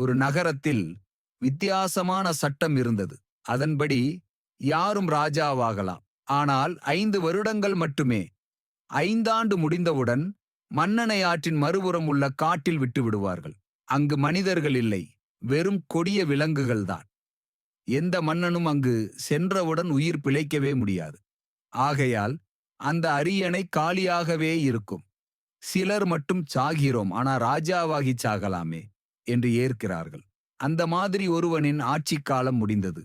ஒரு நகரத்தில் வித்தியாசமான சட்டம் இருந்தது. அதன்படி யாரும் ராஜாவாகலாம். ஆனால் ஐந்து வருடங்கள் மட்டுமே. ஐந்தாண்டு முடிந்தவுடன் மன்னனை ஆற்றின் மறுபுறம் உள்ள காட்டில் விட்டு விடுவார்கள். அங்கு மனிதர்கள் இல்லை. வெறும் கொடிய விலங்குகள்தான் எந்த மன்னனும் அங்கு சென்றவுடன் உயிர் பிழைக்கவே முடியாது. ஆகையால் அந்த அரியணை காலியாகவே இருக்கும். சிலர் மட்டும் சாகிறோம். ஆனா ராஜாவாகி சாகலாமே. என்று ஏற்கிறார்கள். அந்த மாதிரி ஒருவனின் ஆட்சி காலம் முடிந்தது.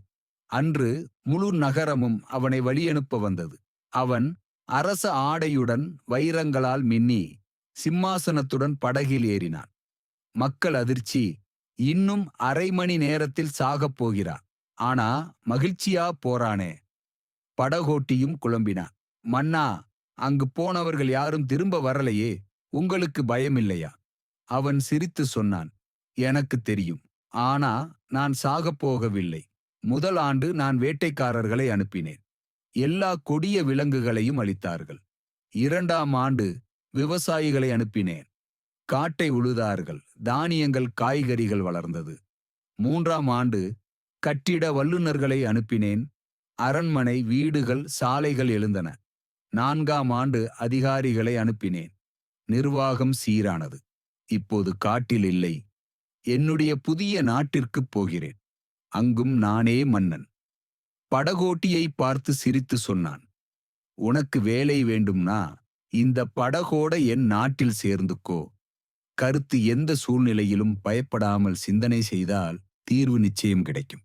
அன்று முழு நகரமும் அவனை வழியனுப்ப வந்தது. அவன் அரச ஆடையுடன் வைரங்களால் மின்னி சிம்மாசனத்துடன் படகில் ஏறினான். மக்கள் அதிர்ச்சி இன்னும் அரை மணி நேரத்தில் சாகப் போகிறான் ஆனா மகிழ்ச்சியா போறானே. படகோட்டியும் குழம்பினான் மன்னா அங்கு போனவர்கள் யாரும் திரும்ப வரலையே. உங்களுக்கு பயமில்லையா? அவன் சிரித்து சொன்னான். எனக்கு தெரியும். ஆனா நான் சாகப் போகவில்லை. முதல் ஆண்டு நான் வேட்டைக்காரர்களை அனுப்பினேன். எல்லா கொடிய விலங்குகளையும் அளித்தார்கள். இரண்டாம் ஆண்டு விவசாயிகளை அனுப்பினேன். காட்டை உழுதார்கள். தானியங்கள் காய்கறிகள் வளர்ந்தது. மூன்றாம் ஆண்டு கட்டிட வல்லுநர்களை அனுப்பினேன். அரண்மனை வீடுகள் சாலைகள் எழுந்தன. நான்காம் ஆண்டு அதிகாரிகளை அனுப்பினேன். நிர்வாகம் சீரானது. இப்போது காட்டில் இல்லை. என்னுடைய புதிய நாட்டிற்குப் போகிறேன். அங்கும் நானே மன்னன். படகோட்டியை பார்த்து சிரித்து சொன்னான். உனக்கு வேலை வேண்டும்னா இந்த படகோட என் நாட்டில் சேர்ந்துக்கோ. கருத்து எந்த சூழ்நிலையிலும் பயப்படாமல் சிந்தனை செய்தால் தீர்வு நிச்சயம் கிடைக்கும்.